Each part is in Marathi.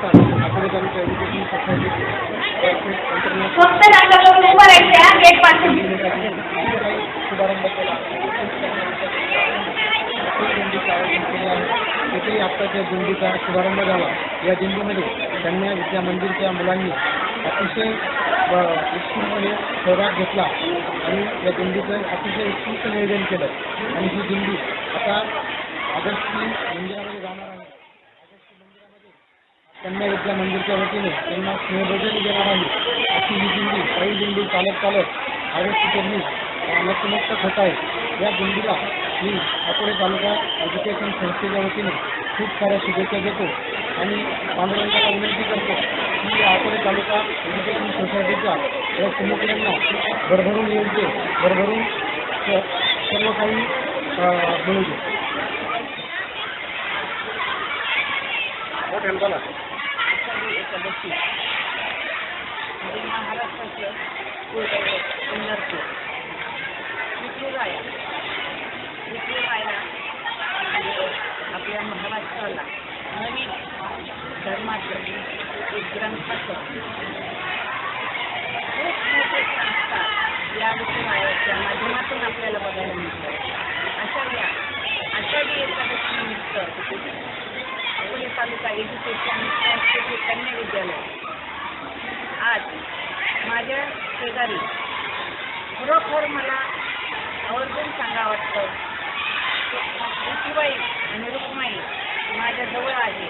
फक्त रांगाकडून उभं राहायच्या गेटपासून आत्ता ज्या दिंडीचा शुभारंभ झाला या दिंडीमध्ये कन्या विद्या मंदिरच्या मुलांनी अतिशय उत्सुकपणे सहभाग घेतला आणि या दिंडीचं अतिशय उत्कृष्ट नियोजन केलं. आणि ही दिंडी आता ऑगस्ट इंडियामध्ये जाणार आहे. कन्या विद्या मंदिरच्या वतीने त्यांना स्नेहभोजन देणार आहे अशी ही दिंडी काही दिंडी चालत चालत ऑगस्ट त्यांनी नतमस्तक होत आहे या दिंडीला मी अकोले तालुका एज्युकेशन संस्थेच्या वतीने खूप साऱ्या शुभेच्छा देतो आणि पांडुरंगाला विनंती करतो की अकोले तालुका एज्युकेशन सोसायटीच्या या समितीयांना भरभरून येऊ दे. भरभरून सर्व काही मिळू दे. एकादशी म्हणजे महाराष्ट्राचं कुलदैवत पंढरपूर विठुराया विठुराया आपल्या महाराष्ट्राला. नवीन धर्माचं एक ग्रंथाचं खूप मोठे संस्कार या विठुरायाच्या माध्यमातून आपल्याला बघायला मिळतं अशा या आषाढी एकादशी निमित्त अकोले तालुका एज्युकेशन संस्थेचे कन्या विद्यालय. आज माझ्या शेजारी खरोखर मला आवर्जून सांगा वाटतं ऋतुबाई आणि रुक्माई माझ्याजवळ आहे.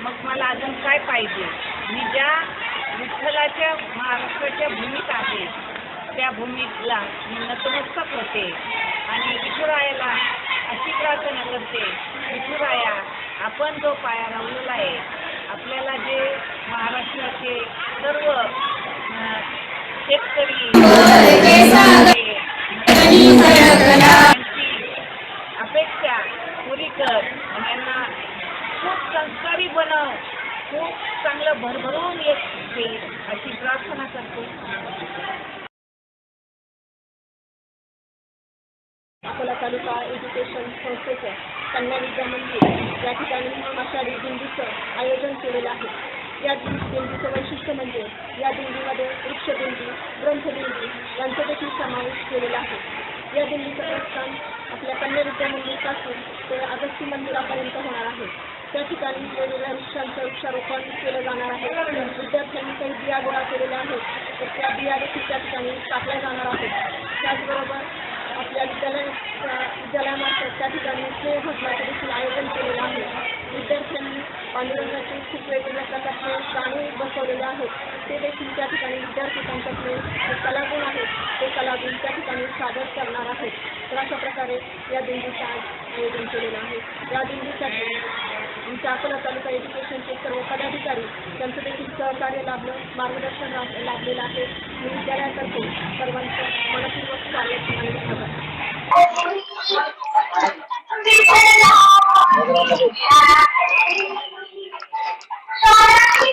मग मला अजून काय पाहिजे? मी ज्या विठ्ठलाच्या महाराष्ट्राच्या भूमीत आहे त्या भूमीला मी नतमस्तक होते. आणि विठुरायाला अशी प्रार्थना करते. विठुराया आपण जो पाया रावलेला आहे आपल्याला जे महाराष्ट्राचे सर्व शेतकरी अपेक्षा पुरी कर यांना खूप संस्कारी बनव खूप चांगलं भरभरून येत दे अशी प्रार्थना करतो. अकोला तालुका एज्युकेशन संस्थेचं कन्या विद्या मंदिर. या ठिकाणी आषाढी दिंडीचं आयोजन केलेलं आहे. या दिंडीचं वैशिष्ट्य म्हणजे या दिंडीमध्ये वृक्षदिंडी ग्रंथदिंडी यांचा देखील समावेश केलेला आहे. या दिंडीचं प्रस्थान आपल्या कन्या विद्या ते अगस्ती मंदिरापर्यंत होणार आहे. त्या ठिकाणी वेगवेगळ्या वृक्षांचं वृक्षारोपण केलं जाणार आहे. विद्यार्थ्यांनी काही बिया गोळा केलेल्या आहेत तर त्या बिया देखील त्या ठिकाणी टाकल्या जाणार आहेत. त्याचबरोबर आपल्या विद्यालय विद्यालयामार्फत त्या ठिकाणी स्नेह भजनाचं देखील आयोजन केलेलं आहे. विद्यार्थ्यांनी पांडुरंगाचे खूप वेगवेगळ्या प्रकारचे गाणे बसवलेले आहेत. ते देखील त्या ठिकाणी विद्यार्थी त्यांच्यातले जे कलागुण आहेत ते कलागुण त्या ठिकाणी सादर करणार आहेत. तर अशा प्रकारे या दिंडीचं आज आयोजन केलेलं आहे. या दिंडीसाठी आमच्या अकोला तालुका एज्युकेशनचे सर्व पदाधिकारी त्यांचं देखील सहकार्य लाभलं मार्गदर्शन लाभ लाभलेलं आहे. मी विद्यालयातर्फे सर्वांचं मनपूर्वक स्वागत आणि